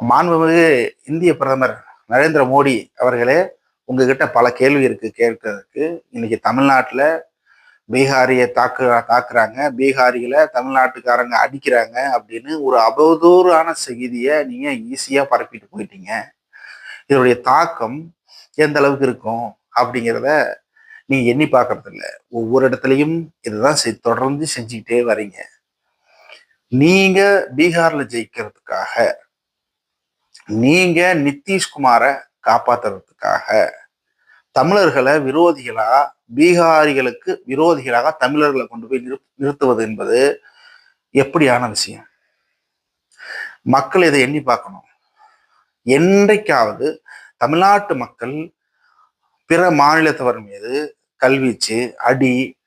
மாண்புமிகு இந்திய பிரதமர் நரேந்திர மோடி அவர்களே உங்ககிட்ட பல கேள்வி இருக்கு கேட்கறதுக்கு. இன்னைக்கு தமிழ்நாட்டில் பீகாரியை தாக்கு தாக்குறாங்க. பீகாரிகளை தமிழ்நாட்டுக்காரங்க அடிக்கிறாங்க அப்படின்னு ஒரு அவதூறான செய்தியை நீங்கள் ஈஸியாக பரப்பிட்டு போயிட்டீங்க. இதனுடைய தாக்கம் எந்த அளவுக்கு இருக்கும் அப்படிங்கிறத நீங்கள் எண்ணி பார்க்கறதில்ல. ஒவ்வொரு இடத்துலையும் இதுதான் தொடர்ந்து செஞ்சுக்கிட்டே வரீங்க. நீங்கள் பீகாரில் ஜெயிக்கிறதுக்காக நீங்க நிதிஷ்குமாரை காப்பாத்துறதுக்காக. தமிழர்களை விரோதிகளா பீகாரிகளுக்கு விரோதிகளாக தமிழர்களை கொண்டு போய் நிறு நிறுத்துவது என்பது எப்படியான விஷயம்? மக்கள் இதை எண்ணி பார்க்கணும். என்றைக்காவது தமிழ்நாட்டு மக்கள் பிற மாநிலத்தவர் மீது கல்வீச்சு அடி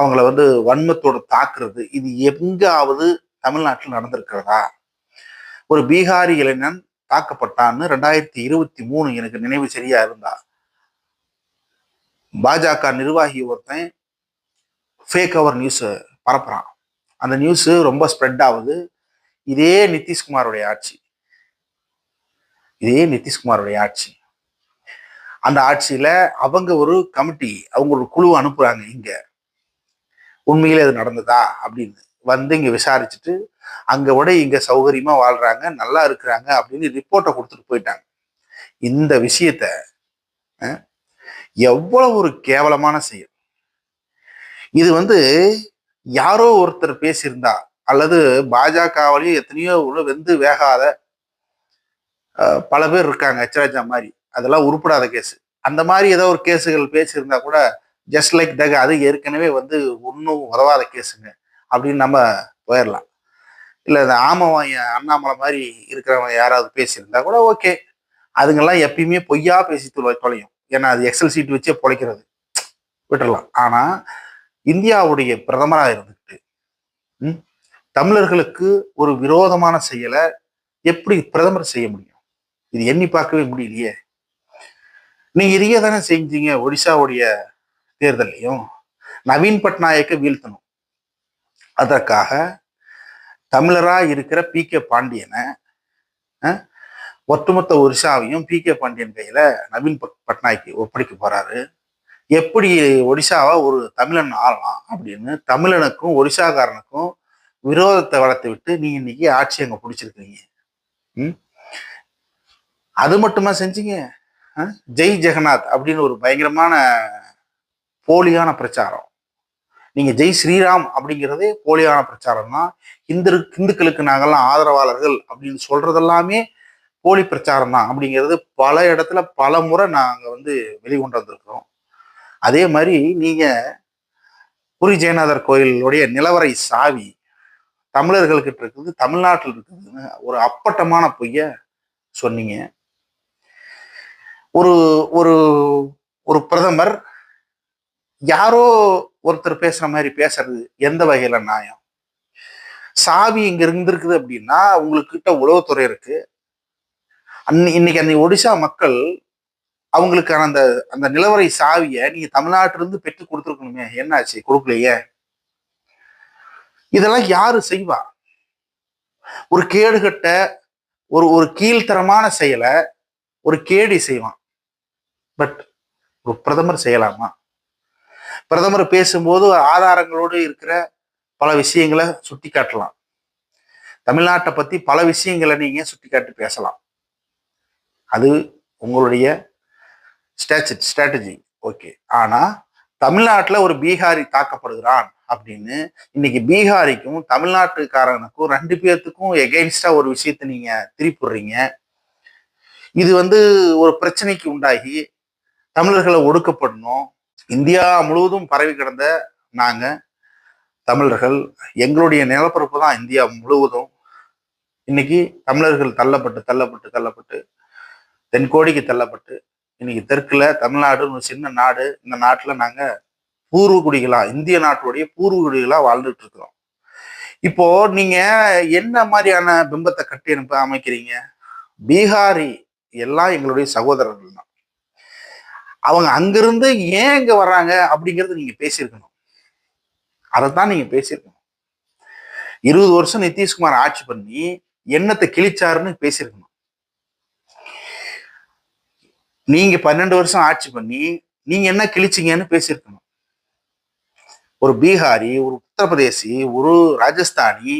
அவங்கள வந்து வன்மத்தோடு தாக்குறது இது எங்காவது தமிழ்நாட்டில் நடந்திருக்கிறதா? ஒரு பீகாரி இளைஞன் தாக்கப்பட்டான்னு ரெண்டாயிரத்தி இருபத்தி மூணு எனக்கு நினைவு சரியா இருந்தா. பாஜக நிர்வாகி ஒருத்தன் ஃபேக் அவர் நியூஸ் பரப்புறான். அந்த நியூஸ் ரொம்ப ஸ்ப்ரெட் ஆகுது. இதே நிதிஷ்குமாருடைய ஆட்சி. இதே நிதிஷ்குமாருடைய ஆட்சி. அந்த ஆட்சியில அவங்க ஒரு கமிட்டி அவங்க ஒரு குழு அனுப்புறாங்க இங்க. உண்மையிலே அது நடந்ததா அப்படின்னு வந்து இங்க விசாரிச்சுட்டு அங்க விட இங்க சௌகரியமா வாழ்றாங்க நல்லா இருக்கிறாங்க அப்படின்னு ரிப்போர்ட்டை கொடுத்துட்டு போயிட்டாங்க. இந்த விஷயத்த அஹ், எவ்வளவு ஒரு கேவலமான செயல். இது வந்து யாரோ ஒருத்தர் பேசியிருந்தா அல்லது பாஜகவிலேயே எத்தனையோ உள்ள வெந்து வேகாத பல பேர் இருக்காங்க எச்ராஜா மாதிரி. அதெல்லாம் உருப்படாத கேஸ் அந்த மாதிரி ஏதோ ஒரு கேஸுகள் பேசியிருந்தா கூட ஜஸ்ட் லைக் தக அது ஏற்கனவே வந்து ஒன்றும் உதவாத கேஸுங்க அப்படின்னு நம்ம போயிடலாம் இல்லை இந்த ஆமவன் அண்ணாமலை மாதிரி இருக்கிறவங்க யாராவது பேசியிருந்தா கூட ஓகே அதுங்கெல்லாம் எப்பயுமே பொய்யா பேசி தொலையும். ஏன்னா அது எக்ஸல் சீட் வச்சே பொழைக்கிறது. விட்டுறலாம். ஆனால் இந்தியாவுடைய பிரதமராக இருந்துக்கிட்டு ம், தமிழர்களுக்கு ஒரு விரோதமான செயலை எப்படி பிரதமர் செய்ய முடியும்? இது எண்ணி பார்க்கவே முடியலையே. நீங்க இதையே தானே செஞ்சீங்க ஒடிசாவுடைய தேர்தலையும் நவீன் பட்நாயக்கை வீழ்த்தணும். அதற்காக தமிழராக இருக்கிற பி கே பாண்டியனை ஒட்டுமொத்த ஒரிசாவையும் பி கே பாண்டியன் கையில் நவீன் பட்- பட்நாயக் ஒப்படைக்க போகிறாரு எப்படி ஒடிசாவை ஒரு தமிழன் ஆளலாம் அப்படின்னு தமிழனுக்கும் ஒடிசாக்காரனுக்கும் விரோதத்தை வளர்த்து விட்டு நீங்க இன்னைக்கு ஆட்சி அங்கே பிடிச்சிருக்கீங்க ம்? அது மட்டுமா செஞ்சீங்க? ஜெய் ஜெகநாத் அப்படின்னு ஒரு பயங்கரமான போலியான பிரச்சாரம். நீங்க ஜெய் ஸ்ரீராம் அப்படிங்கிறதே போலியான பிரச்சாரம் தான் இந்து இந்துக்களுக்கு நாங்கள்லாம் ஆதரவாளர்கள் அப்படின்னு சொல்றதெல்லாமே போலி பிரச்சாரம் தான் அப்படிங்கிறது பல இடத்துல பல முறை நாங்கள் வந்து வெளிக்கொண்டு வந்திருக்கிறோம். அதே மாதிரி நீங்க புரி ஜெயநாதர் கோயிலுடைய நிலவரை சாவி தமிழர்கள்கிட்ட இருக்குது தமிழ்நாட்டில் இருக்குதுன்னு ஒரு அப்பட்டமான பொய்ய சொன்னீங்க. ஒரு ஒரு ஒரு பிரதமர் யாரோ ஒருத்தர் பேசுற மாதிரி பேசுறது எந்த வகையில நியாயம்? சாவி இங்க இருந்திருக்குது அப்படின்னா உங்களுக்கு கிட்ட உளவுத்துறை இருக்கு. அன்னி இன்னைக்கு அந்த ஒடிசா மக்கள் அவங்களுக்கான அந்த அந்த நிலவரை சாவியை நீங்க தமிழ்நாட்டில இருந்து பெற்று கொடுத்துருக்கணுமே. என்னாச்சு? கொடுக்கலையே. இதெல்லாம் யாரு செய்வா? ஒரு கேடுகட்ட ஒரு ஒரு கீழ்த்தரமான செயலை ஒரு கேடி செய்வான். பட் ஒரு பிரதமர் செய்யலாமா? பிரதமர் பேசும்போது ஆதாரங்களோடு இருக்கிற பல விஷயங்களை சுட்டி காட்டலாம் தமிழ்நாட்டை பற்றி பல விஷயங்களை நீங்கள் சுட்டி காட்டி பேசலாம். அது உங்களுடைய ஸ்டாச்சு ஸ்ட்ராட்டஜி. ஓகே. ஆனால் தமிழ்நாட்டில் ஒரு பீகாரி தாக்கப்படுகிறான் அப்படின்னு இன்னைக்கு பீகாரிக்கும் தமிழ்நாட்டுக்காரனுக்கும் ரெண்டு பேர்த்துக்கும் எகெயின்ஸ்டாக ஒரு விஷயத்தை நீங்கள் திருப்பிடுறீங்க இது வந்து ஒரு பிரச்சனைக்கு உண்டாகி தமிழர்களை ஒடுக்கப்படணும். இந்தியா முழுவதும் பரவி கிடந்த நாங்கள் தமிழர்கள் எங்களுடைய நிலப்பரப்பு தான் இந்தியா முழுவதும். இன்னைக்கு தமிழர்கள் தள்ளப்பட்டு தள்ளப்பட்டு தள்ளப்பட்டு தென்கோடிக்கு தள்ளப்பட்டு இன்னைக்கு தெற்குல தமிழ்நாடு ஒரு சின்ன நாடு இந்த நாட்டில் நாங்கள் பூர்வகுடிகளா இந்திய நாட்டுடைய பூர்வகுடிகளாக வாழ்ந்துட்டு இருக்கிறோம். இப்போ நீங்க என்ன மாதிரியான பிம்பத்தை கட்டி அனுப்ப அமைக்கிறீங்க? பீகாரி எல்லாம் எங்களுடைய சகோதரர்கள் தான். அவங்க அங்கிருந்து ஏன் இங்க வர்றாங்க அப்படிங்கறத நீங்க பேசியிருக்கணும். அதைத்தான் நீங்க பேசியிருக்கணும். இருபது வருஷம் நிதிஷ்குமார் ஆட்சி பண்ணி என்னத்தை கிழிச்சாருன்னு பேசியிருக்கணும். நீங்க பன்னெண்டு வருஷம் ஆட்சி பண்ணி நீங்க என்ன கிழிச்சிங்கன்னு பேசியிருக்கணும். ஒரு பீகாரி ஒரு உத்தரப்பிரதேசி ஒரு ராஜஸ்தானி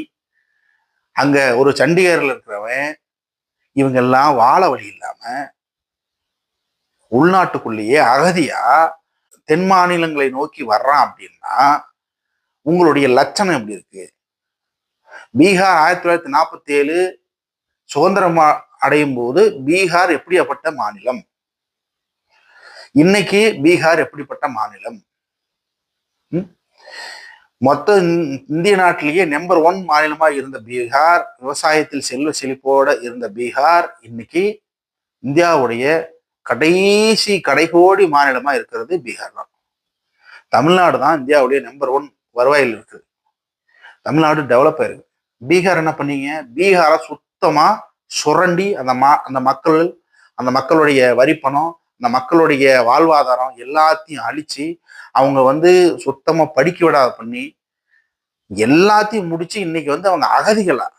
அங்க ஒரு சண்டிகர்ல இருக்கிறவன் இவங்க எல்லாம் வாழ வழி இல்லாம உள்நாட்டுக்குள்ளேயே அகதியா தென் மாநிலங்களை நோக்கி வர்றான் அப்படின்னா உங்களுடைய லட்சணம் எப்படி இருக்கு? பீகார் ஆயிரத்தி தொள்ளாயிரத்தி நாற்பத்தி ஏழு சுதந்திரம் அடையும் போது பீகார் எப்படிப்பட்ட மாநிலம்? இன்னைக்கு பீகார் எப்படிப்பட்ட மாநிலம்? மொத்த இந்திய நாட்டிலேயே நம்பர் ஒன் மாநிலமா இருந்த பீகார் விவசாயத்தில் செல்வ செழிப்போட இருந்த பீகார் இன்னைக்கு இந்தியாவுடைய கடைசி கடைகோடி மாநிலமாக இருக்கிறது பீகார் தான். தமிழ்நாடு தான் இந்தியாவுடைய நம்பர் ஒன் வருவாயில் இருக்குது தமிழ்நாடு டெவலப் ஆயிருக்கு. பீகார் என்ன பண்ணீங்க? பீகாரை சுத்தமாக சுரண்டி அந்த மா அந்த மக்கள் அந்த மக்களுடைய வரிப்பணம் அந்த மக்களுடைய வாழ்வாதாரம் எல்லாத்தையும் அழித்து அவங்க வந்து சுத்தமாக படிக்க விடாத பண்ணி எல்லாத்தையும் முடிச்சு இன்னைக்கு வந்து அவங்க அகதிகளாக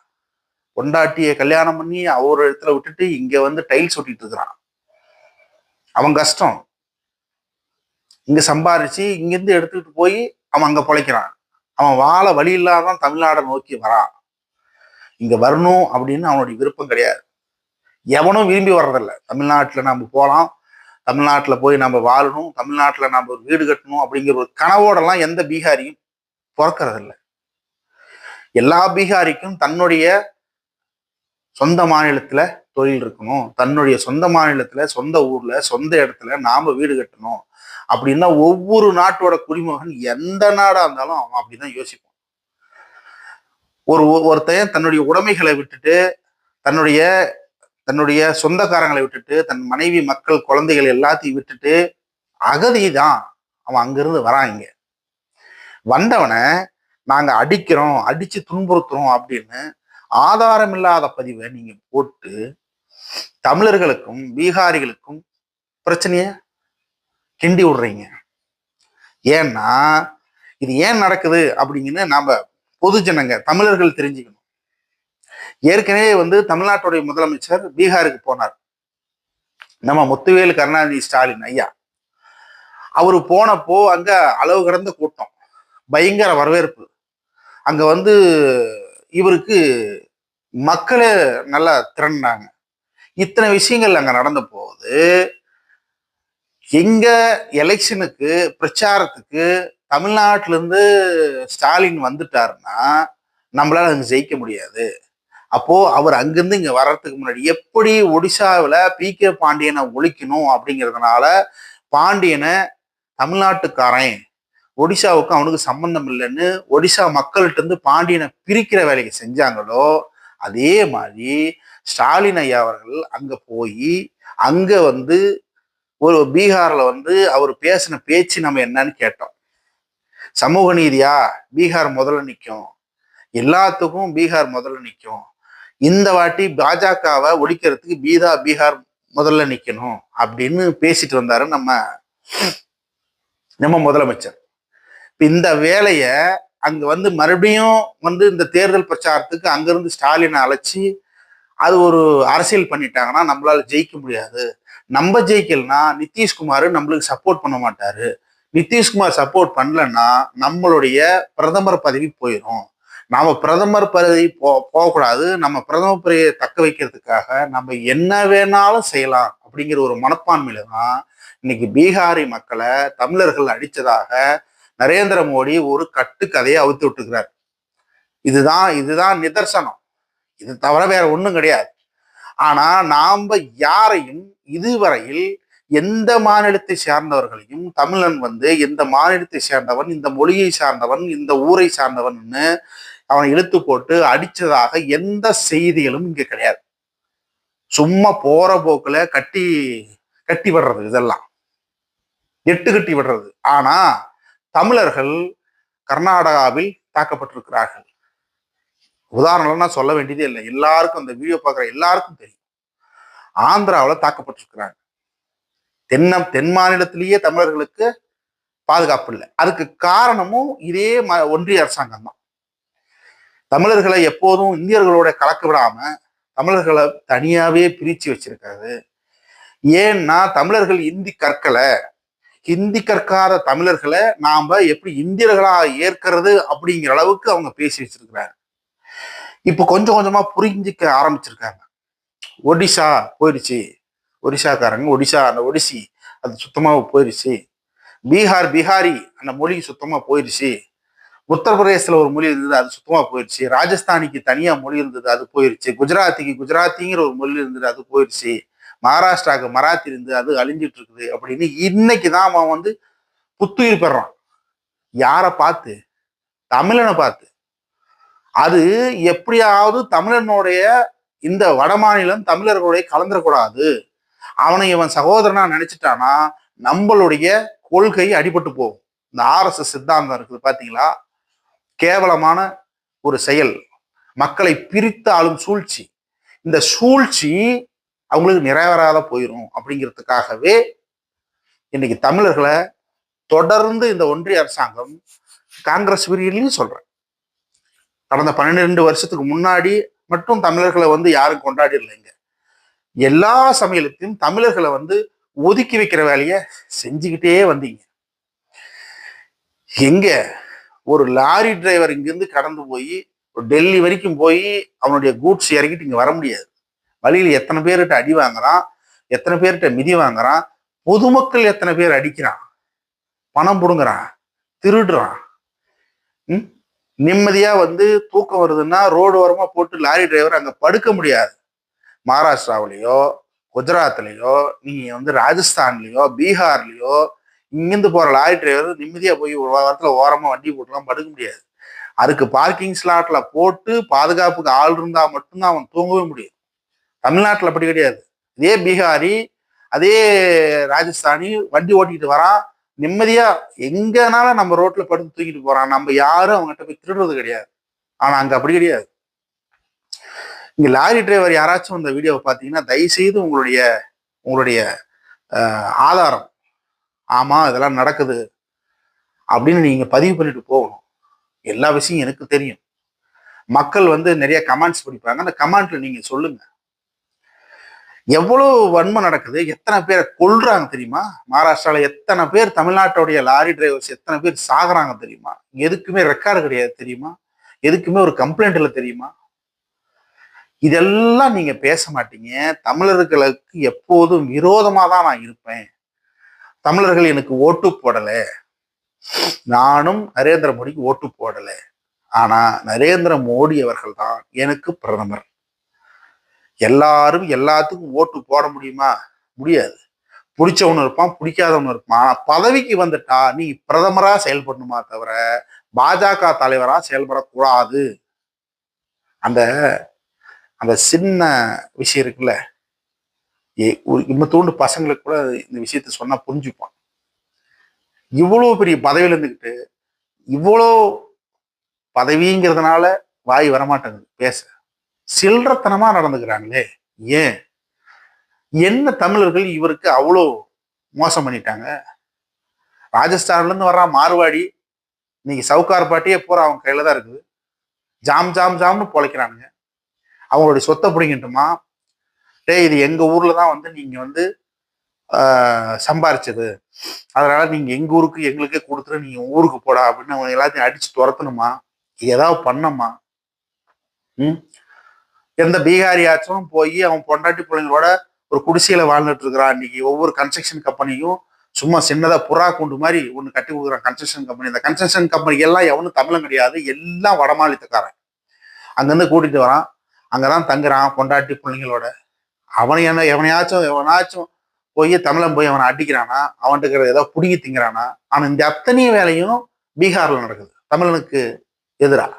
கொண்டாட்டியை கல்யாணம் பண்ணி அவர் இடத்துல விட்டுட்டு இங்கே வந்து டைல்ஸ் ஒட்டிட்டு இருக்கிறான். அவன் கஷ்டம். இங்க சம்பாரிச்சு இங்கிருந்து எடுத்துக்கிட்டு போய் அவன் அங்க பொழைக்கிறான். அவன் வாழ வழி இல்லாதான் தமிழ்நாடை நோக்கி வரான் இங்க வரணும் அப்படின்னு அவனுடைய விருப்பம் கிடையாது. எவனும் விரும்பி வர்றதில்ல. தமிழ்நாட்டில் நம்ம போகலாம் தமிழ்நாட்டில் போய் நம்ம வாழணும். தமிழ்நாட்டில் நம்ம ஒரு வீடு கட்டணும் அப்படிங்கிற ஒரு கனவோடலாம் எந்த பீகாரியும் பிறக்கறதில்ல. எல்லா பீகாரிக்கும் தன்னுடைய சொந்த மாநிலத்தில் தொழில் இருக்கணும். தன்னுடைய சொந்த மாநிலத்துல சொந்த ஊர்ல சொந்த இடத்துல நாம வீடு கட்டணும். அப்படின்னா ஒவ்வொரு நாட்டோட குடிமகன் எந்த நாடா இருந்தாலும் அவன் அப்படிதான் யோசிப்பான். ஒரு ஒருத்தையன் தன்னுடைய உடைமைகளை விட்டுட்டு தன்னுடைய தன்னுடைய சொந்தக்காரங்களை விட்டுட்டு தன் மனைவி மக்கள் குழந்தைகள் எல்லாத்தையும் விட்டுட்டு அகதி தான் அவன் அங்கிருந்து வரான் இங்க. வந்தவனை நாங்க அடிக்கிறோம் அடிச்சு துன்புறுத்துறோம் அப்படின்னு ஆதாரம் இல்லாத பதிவை நீங்க போட்டு தமிழர்களுக்கும் பீகாரிகளுக்கும் பிரச்சனைய கிண்டி விடுறீங்க. ஏன்னா இது ஏன் நடக்குது அப்படிங்கன்னு நாம பொதுஜனங்க தமிழர்கள் தெரிஞ்சுக்கணும். ஏற்கனவே வந்து தமிழ்நாட்டுடைய முதலமைச்சர் பீகாருக்கு போனார். நம்ம முத்துவேலு கருணாநிதி ஸ்டாலின் ஐயா. அவர் போனப்போ அங்க அளவு கடந்த கூட்டம் பயங்கர வரவேற்பு. அங்க வந்து இவருக்கு மக்களே நல்லா திரண்டாங்க. இத்தனை விஷயங்கள் அங்கே நடந்த போது எங்க எலெக்ஷனுக்கு பிரச்சாரத்துக்கு தமிழ்நாட்டிலேருந்து ஸ்டாலின் வந்துட்டாருன்னா நம்மளால் அங்கே ஜெயிக்க முடியாது. அப்போது அவர் அங்கேருந்து இங்கே வர்றதுக்கு முன்னாடி எப்படி ஒடிசாவில் பி கே பாண்டியனை ஒழிக்கணும் அப்படிங்கிறதுனால பாண்டியனை தமிழ்நாட்டுக்காரன் ஒடிசாவுக்கு அவனுக்கு சம்மந்தம் இல்லைன்னு ஒடிசா மக்கள்கிட்ட இருந்து பாண்டியனை பிரிக்கிற வேலையை செஞ்சாங்களோ அதே மாதிரி ஸ்டாலின் ஐயா அவர்கள் அங்க போய் அங்க வந்து ஒரு பீகார்ல வந்து அவர் பேசின பேச்சு நம்ம என்னன்னு கேட்டோம். சமூக நீதியா? பீகார் முதல்ல நிற்கும் எல்லாத்துக்கும் பீகார் முதல்ல நிற்கும் இந்த வாட்டி பாஜகவை ஒழிக்கிறதுக்கு பீதா பீகார் முதல்ல நிற்கணும் அப்படின்னு பேசிட்டு வந்தாரு நம்ம நம்ம முதலமைச்சர். இந்த வேலையை அங்க வந்து மறுபடியும் வந்து இந்த தேர்தல் பிரச்சாரத்துக்கு அங்கிருந்து ஸ்டாலினை அழைச்சி அது ஒரு அரசியல் பண்ணிட்டாங்கன்னா நம்மளால ஜெயிக்க முடியாது. நம்ம ஜெயிக்கலனா நிதிஷ்குமார் நம்மளுக்கு சப்போர்ட் பண்ண மாட்டாரு. நிதிஷ்குமார் சப்போர்ட் பண்ணலன்னா நம்மளுடைய பிரதமர் பதவி போயிடும் நாம பிரதமர் பதவி போ போகக்கூடாது. நம்ம பிரதமர் பதவியை தக்க வைக்கிறதுக்காக நம்ம என்ன வேணாலும் செய்யலாம் அப்படிங்கிற ஒரு மனப்பான்மையில தான் இன்னைக்கு பீகாரி மக்களை தமிழர்கள் அடித்ததாக நரேந்திர மோடி ஒரு கட்டுக்கதையை அவுத்து விட்டுருக்கிறார். இதுதான் இதுதான் நிதர்சனம். இது தவிர வேற ஒன்றும் கிடையாது. ஆனா நாம யாரையும் இதுவரையில் எந்த மாநிலத்தை சேர்ந்தவர்களையும் தமிழன் வந்து எந்த மாநிலத்தை சேர்ந்தவன் இந்த மொழியை சார்ந்தவன் இந்த ஊரை சார்ந்தவன்னு அவனை இழுத்து போட்டு அடிச்சதாக எந்த செய்திகளும் இங்க கிடையாது. சும்மா போற போக்குல கட்டி கட்டி விடுறது இதெல்லாம். எட்டு கட்டி விடுறது. ஆனா தமிழர்கள் கர்நாடகாவில் தாக்கப்பட்டிருக்கிறார்கள். உதாரணம் நான் சொல்ல வேண்டியதே இல்லை. எல்லாருக்கும் அந்த வீடியோ பார்க்குற எல்லாருக்கும் தெரியும். ஆந்திராவில் தாக்கப்பட்டிருக்கிறாங்க. தென்ன தென் மாநிலத்திலேயே தமிழர்களுக்கு பாதுகாப்பு இல்லை. அதுக்கு காரணமும் இதே ஒன்றிய அரசாங்கம் தான். தமிழர்களை எப்போதும் இந்தியர்களோட கலக்க விடாம தமிழர்களை தனியாவே பிரிச்சு வச்சிருக்காரு. ஏன்னா தமிழர்கள் இந்தி கற்கலை. ஹிந்தி கற்காத தமிழர்களை நாம எப்படி இந்தியர்களா ஏற்கிறது அப்படிங்கிற அளவுக்கு அவங்க பேசி வச்சிருக்கிறாங்க. இப்போ கொஞ்சம் கொஞ்சமா புரிஞ்சிக்க ஆரம்பிச்சிருக்காங்க. ஒடிசா போயிடுச்சு. ஒடிசாக்காரங்க ஒடிசா அந்த ஒடிசி அது சுத்தமாக போயிடுச்சு. பீகார் பீகாரி அந்த மொழி சுத்தமாக போயிடுச்சு. உத்தரப்பிரதேசத்தில் ஒரு மொழி இருந்தது அது சுத்தமாக போயிடுச்சு. ராஜஸ்தானிக்கு தனியாக மொழி இருந்தது அது போயிடுச்சு குஜராத்திக்கு குஜராத்திங்கிற ஒரு மொழி இருந்தது அது போயிடுச்சு மகாராஷ்டிராவுக்கு மராத்தி இருந்து அது அழிஞ்சிட்டு இருக்குது அப்படின்னு இன்னைக்கு தான் அவன் வந்து புத்துயிர் பெறான். யாரை பார்த்து? தமிழனை பார்த்து. அது எப்படியாவது தமிழனுடைய இந்த வட மாநிலம் தமிழர்களுடைய கலந்துடக்கூடாது அவனை இவன் சகோதரனா நினைச்சிட்டானா? நம்மளுடைய கொள்கை அடிபட்டு போகும். இந்த ஆர்எஸ்எஸ் சித்தாந்தம் இருக்குது பார்த்தீங்களா கேவலமான ஒரு செயல். மக்களை பிரித்து ஆளும் சூழ்ச்சி. இந்த சூழ்ச்சி அவங்களுக்கு நிறைவேறாத போயிடும் அப்படிங்கிறதுக்காகவே இன்னைக்கு தமிழர்களை தொடர்ந்து இந்த ஒன்றிய அரசாங்கம் காங்கிரஸ் விரியலையும் சொல்றேன். கடந்த பன்னிரெண்டு வருஷத்துக்கு முன்னாடி மட்டும் தமிழர்களை வந்து யாரும் கொண்டாடி இல்லைங்க எல்லா சமையலத்தையும் தமிழர்களை வந்து ஒதுக்கி வைக்கிற வேலையை செஞ்சுக்கிட்டே வந்தீங்க. எங்க ஒரு லாரி டிரைவர் இங்கிருந்து கடந்து போய் டெல்லி வரைக்கும் போய் அவனுடைய கூட்ஸ் இறக்கிட்டு இங்க வர முடியாது. வழியில் எத்தனை பேர்கிட்ட அடி வாங்குறான்? எத்தனை பேர்கிட்ட மிதி வாங்குறான்? பொதுமக்கள் எத்தனை பேர் அடிக்கிறான்? பணம் பிடுங்குறான். திருடுறான். ம்? வந்து தூக்கம் வருதுன்னா ரோடு ஓரமாக போட்டு லாரி டிரைவர் அங்கே படுக்க முடியாது. மகாராஷ்டிராவிலேயோ குஜராத்லேயோ நீங்கள் வந்து ராஜஸ்தான்லேயோ பீகார்லேயோ இங்கேருந்து போகிற லாரி டிரைவர் நிம்மதியாக போய் ஒரு வாரத்தில் ஓரமாக வண்டி போட்டுலாம் படுக்க முடியாது. அதுக்கு பார்க்கிங் ஸ்லாட்டில் போட்டு பாதுகாப்புக்கு ஆள் இருந்தால் மட்டும்தான் அவன் தூங்கவே முடியும். தமிழ்நாட்டில் அப்படி கிடையாது. இதே பீகாரி அதே ராஜஸ்தானி வண்டி ஓட்டிக்கிட்டு வரான். நிம்மதியாக எங்கனாலும் நம்ம ரோட்டில் படுத்து தூக்கிட்டு போகிறான் நம்ம யாரும் அவங்ககிட்ட போய் திருடுறது கிடையாது. ஆனால் அங்கே அப்படி கிடையாது. இங்கே லாரி டிரைவர் யாராச்சும் இந்த வீடியோவை பார்த்தீங்கன்னா தயவுசெய்து உங்களுடைய உங்களுடைய ஆதாரம். ஆமாம் இதெல்லாம் நடக்குது அப்படின்னு நீங்கள் பதிவு பண்ணிட்டு போகணும். எல்லா விஷயம் எனக்கு தெரியும். மக்கள் வந்து நிறைய கமெண்ட்ஸ் படிப்பாங்க. அந்த கமெண்ட்ல நீங்கள் சொல்லுங்கள் எவ்வளவு வன்மை நடக்குது? எத்தனை பேரை கொள்றாங்க தெரியுமா? மகாராஷ்டிராவில் எத்தனை பேர் தமிழ்நாட்டுடைய லாரி டிரைவர்ஸ் எத்தனை பேர் சாகுறாங்க தெரியுமா? எதுக்குமே ரெக்கார்டு கிடையாது தெரியுமா? எதுக்குமே ஒரு கம்ப்ளைண்ட் இல்லை தெரியுமா? இதெல்லாம் நீங்க பேச மாட்டீங்க. தமிழர்களுக்கு எப்போதும் விரோதமாக தான் நான் இருப்பேன். தமிழர்கள் எனக்கு ஓட்டு போடலை. நானும் நரேந்திர மோடிக்கு ஓட்டு போடலை. ஆனா நரேந்திர மோடி அவர்கள் தான் எனக்கு பிரதமர். எல்லாரும் எல்லாத்துக்கும் ஓட்டு போட முடியுமா? முடியாது. பிடிச்சவனு இருப்பான் பிடிக்காதவனு இருப்பான். ஆனால் பதவிக்கு வந்துட்டா நீ பிரதமராக செயல்படணுமா தவிர பாஜக தலைவராக செயல்படக்கூடாது. அந்த அந்த சின்ன விஷயம் இருக்குல்ல? ஒரு இம்ம தூண்டு பசங்களுக்கு கூட இந்த விஷயத்த சொன்னால் புரிஞ்சுப்பான். இவ்வளோ பெரிய பதவியில இருந்துக்கிட்டு இவ்வளோ பதவிங்கிறதுனால வாய் வரமாட்டேங்குது பேச. சில்லறத்தனமா நடந்துக்கிறாங்களே? ஏன்? என்ன தமிழர்கள் இவருக்கு அவ்வளோ மோசம் பண்ணிட்டாங்க? ராஜஸ்தான்லேருந்து வர்றான் மார்வாடி இன்னைக்கு சவுக்கார் பாட்டியே பூரா அவங்க கையில தான் இருக்குது. ஜாம் ஜாம் ஜாம்னு பொழைக்கிறானுங்க. அவங்களுடைய சொத்தை பிடிங்கிட்டுமா? டே இது எங்க ஊர்ல தான் வந்து நீங்க வந்து சம்பாரிச்சது. அதனால நீங்க எங்க ஊருக்கு எங்களுக்கே கொடுத்துட்டு நீங்க ஊருக்கு போடா அப்படின்னு அவங்க எல்லாத்தையும் அடிச்சு துரத்தணுமா? ஏதாவது பண்ணமா ம்? எந்த பீகாரியாச்சும் போய் அவன் பொண்டாட்டி பிள்ளைங்களோட ஒரு குடிசையில வாழ்ந்துட்டு இருக்கிறான். இன்னைக்கு ஒவ்வொரு கன்ஸ்ட்ரக்ஷன் கம்பெனியும் சும்மா சின்னதா புறா குண்டு மாதிரி ஒன்று கட்டி கொடுக்குறான் கன்ஸ்ட்ரக்ஷன் கம்பெனி இந்த கன்ஸ்ட்ரக்ஷன் கம்பெனி எல்லாம் எவனும் தமிழும் கிடையாது. எல்லாம் வடமாநிலத்துக்காரன் அங்கேருந்து கூட்டிட்டு வரான். அங்கதான் தங்குறான் பொண்டாட்டி பிள்ளைங்களோட. அவனை என்ன எவனையாச்சும் எவனாச்சும் போய் தமிழன் போய் அவனை அடிக்கிறானா? அவன்கிட்ட ஏதோ பிடுங்கி திங்கிறானா ஆனா இந்த அத்தனை வேலையும் பீகார்ல நடக்குது. தமிழனுக்கு எதிராக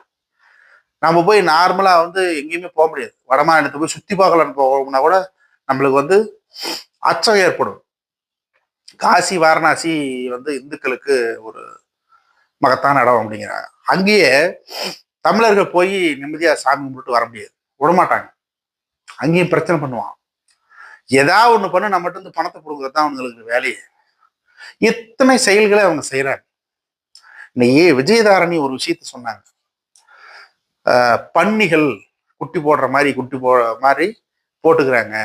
நம்ம போய் நார்மலாக வந்து எங்கேயுமே போக முடியாது. வடமாநிலத்தை போய் சுற்றி பார்க்கலான்னு போகணும்னா கூட நம்மளுக்கு வந்து அச்சம் ஏற்படும். காசி வாரணாசி வந்து இந்துக்களுக்கு ஒரு மகத்தான இடம் அப்படிங்கிறாங்க. அங்கேயே தமிழர்கள் போய் நிம்மதியாக சாமி கும்பிட்டு வர முடியாது. விடமாட்டாங்க. அங்கேயும் பிரச்சனை பண்ணுவான் ஏதாவது ஒன்று பண்ண நம்மகிட்ட இருந்து பணத்தை கொடுக்குறது தான் அவங்களுக்கு வேலையே. இத்தனை செயல்களை அவங்க செய்கிறாங்க இன்னைக்கு விஜயதாரணி ஒரு விஷயத்த சொன்னாங்க. பன்னிகள் குட்டி போடுற மாதிரி குட்டி போ மாதிரி போட்டுக்கிறாங்க.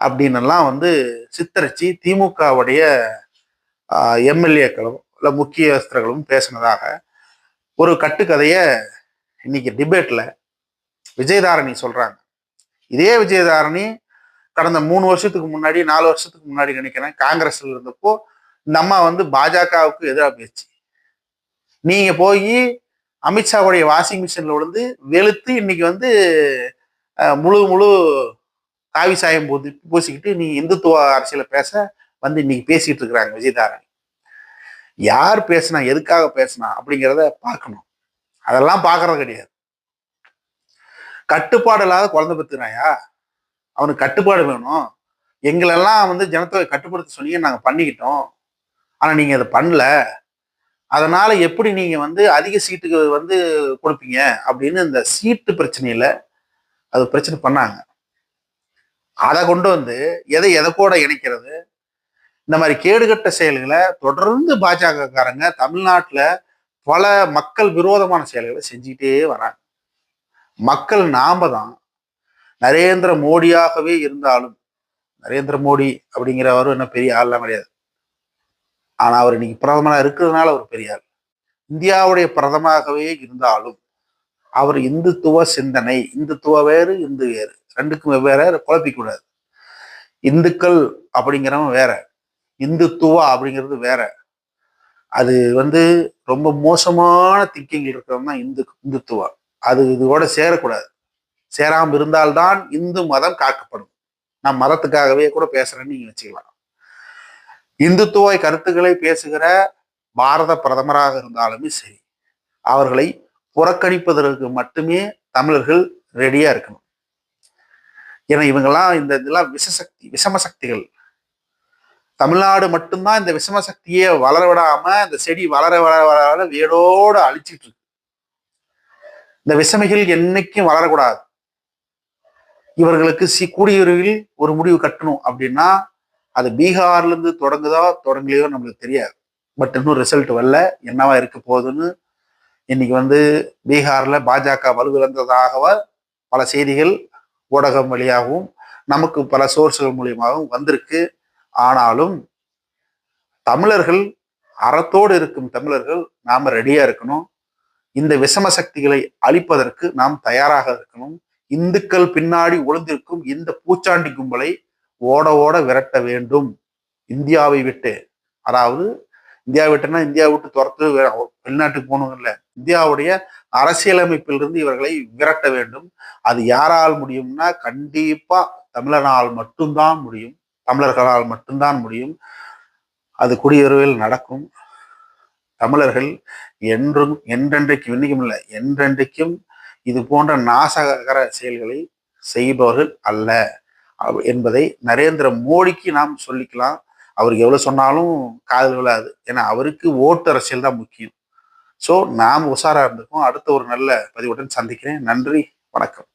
அப்படின்னெல்லாம் வந்து சித்தரிச்சு திமுகவுடைய எம்எல்ஏக்களும் இல்லை முக்கியஸ்தர்களும் பேசினதாக ஒரு கட்டுக்கதையை இன்னைக்கு டிபேட்டில் விஜயதாரணி சொல்கிறாங்க இதே விஜயதாரணி கடந்த மூணு வருஷத்துக்கு முன்னாடி நாலு வருஷத்துக்கு முன்னாடி நினைக்கிறேன் காங்கிரஸ்ல இருந்தப்போ இந்த அம்மா வந்து பாஜகவுக்கு எதிராக பேச்சு. நீங்க போய் அமித்ஷாவுடைய வாஷிங் மிஷினில் விழுந்து வெளுத்து இன்னைக்கு வந்து முழு முழு காவி சாயம் போது பூசிக்கிட்டு நீ இந்துத்துவ அரசியலை பேச வந்து இன்னைக்கு பேசிட்டு இருக்கிறாங்க விஜயதாரணி. யார் பேசினா எதுக்காக பேசினா அப்படிங்கிறத பார்க்கணும். அதெல்லாம் பார்க்கறது கிடையாது. கட்டுப்பாடு இல்லாத குழந்தை பத்துனாயா அவனுக்கு கட்டுப்பாடு வேணும். எங்களெல்லாம் வந்து ஜனத்தை கட்டுப்படுத்த சொன்னீங்க நாங்கள் பண்ணிக்கிட்டோம். ஆனால் நீங்கள் அதை பண்ணல. அதனால எப்படி நீங்க வந்து அதிக சீட்டுக்கு வந்து கொடுப்பீங்க அப்படின்னு இந்த சீட்டு பிரச்சனையில அது பிரச்சனை பண்ணாங்க. அதை கொண்டு வந்து எதை எதை கூட இணைக்கிறது? இந்த மாதிரி கேடுகட்ட செயல்களை தொடர்ந்து பாஜகக்காரங்க தமிழ்நாட்டில் பல மக்கள் விரோதமான செயல்களை செஞ்சுக்கிட்டே வராங்க. மக்கள் நாம தான் நரேந்திர மோடியாகவே இருந்தாலும் நரேந்திர மோடி அப்படிங்கிறவர் என்ன பெரிய ஆள்லாம் கிடையாது. ஆனா அவர் இன்னைக்கு பிரதமராக இருக்கிறதுனால அவர் பெரியார். இந்தியாவுடைய பிரதமாகவே இருந்தாலும் அவர் இந்துத்துவ சிந்தனை இந்துத்துவ வேறு இந்து வேறு. ரெண்டுக்கும் வெவ்வேறு குழப்பிக்கூடாது. இந்துக்கள் அப்படிங்கிறவன் வேற. இந்துத்துவ அப்படிங்கிறது வேற. அது வந்து ரொம்ப மோசமான திங்கிங் இருக்கிறவன் தான் இந்து இந்துத்துவா. அது இதோட சேரக்கூடாது. சேராமல் இருந்தால்தான் இந்து மதம் காக்கப்படும். நான் மதத்துக்காகவே கூட பேசுறேன்னு நீங்க வச்சுக்கலாம். இந்துத்துவ கருத்துக்களை பேசுகிற பாரத பிரதமராக இருந்தாலுமே சரி அவர்களை புறக்கணிப்பதற்கு மட்டுமே தமிழர்கள் ரெடியா இருக்கணும். ஏன்னா இவங்கெல்லாம் இந்த இதெல்லாம் விஷசக்தி விஷம சக்திகள் தமிழ்நாடு மட்டும்தான் இந்த விஷம சக்தியை வளர விடாம இந்த செடி வளர வளர வளர வேடோடு அழிச்சிட்டு இருக்கு. இந்த விஷமிகள் என்னைக்கும் வளரக்கூடாது. இவர்களுக்கு சி கூடியவர்கள் ஒரு முடிவு கட்டணும் அப்படின்னா அது பீகார்லேருந்து தொடங்குதோ தொடங்கலையோ நம்மளுக்கு தெரியாது. பட் இன்னும் ரிசல்ட் வரல. என்னவா இருக்க போகுதுன்னு இன்னைக்கு வந்து பீகாரில் பாஜக வலுவிழந்ததாக பல செய்திகள் ஊடகம் வழியாகவும் நமக்கு பல சோர்ஸ்கள் மூலியமாகவும் வந்திருக்கு. ஆனாலும் தமிழர்கள் அறத்தோடு இருக்கும் தமிழர்கள் நாம் ரெடியாக இருக்கணும். இந்த விஷம சக்திகளை அழிப்பதற்கு நாம் தயாராக இருக்கணும். இந்துக்கள் பின்னாடி ஒளிந்திருக்கும் இந்த பூச்சாண்டி கும்பலை ஓட ஓட விரட்ட வேண்டும். இந்தியாவை விட்டு. அதாவது இந்தியா விட்டுனா இந்தியா விட்டு துரத்து வெளிநாட்டுக்கு போகணும் இல்லை இந்தியாவுடைய அரசியலமைப்பிலிருந்து இவர்களை விரட்ட வேண்டும். அது யாரால் முடியும்னா கண்டிப்பா தமிழனால் மட்டும்தான் முடியும். தமிழர்களால் மட்டும்தான் முடியும். அது குடியுறவில் நடக்கும். தமிழர்கள் என்றும் என்றென்றைக்கும் இன்னைக்கும் இல்லை என்றென்றைக்கும் இது போன்ற நாசகர செயல்களை செய்பவர்கள் அல்ல. என்பதை நரேந்திர மோடிக்கு நாம் சொல்லிக்கலாம். அவருக்கு எவ்வளவு சொன்னாலும் காதல் விழாது. ஏன்னா அவருக்கு ஓட்டு அரசியல் தான் முக்கியம். ஸோ நாம் உஷாரா இருந்திருக்கோம். அடுத்த ஒரு நல்ல பதிவுடன் சந்திக்கிறேன். நன்றி. வணக்கம்.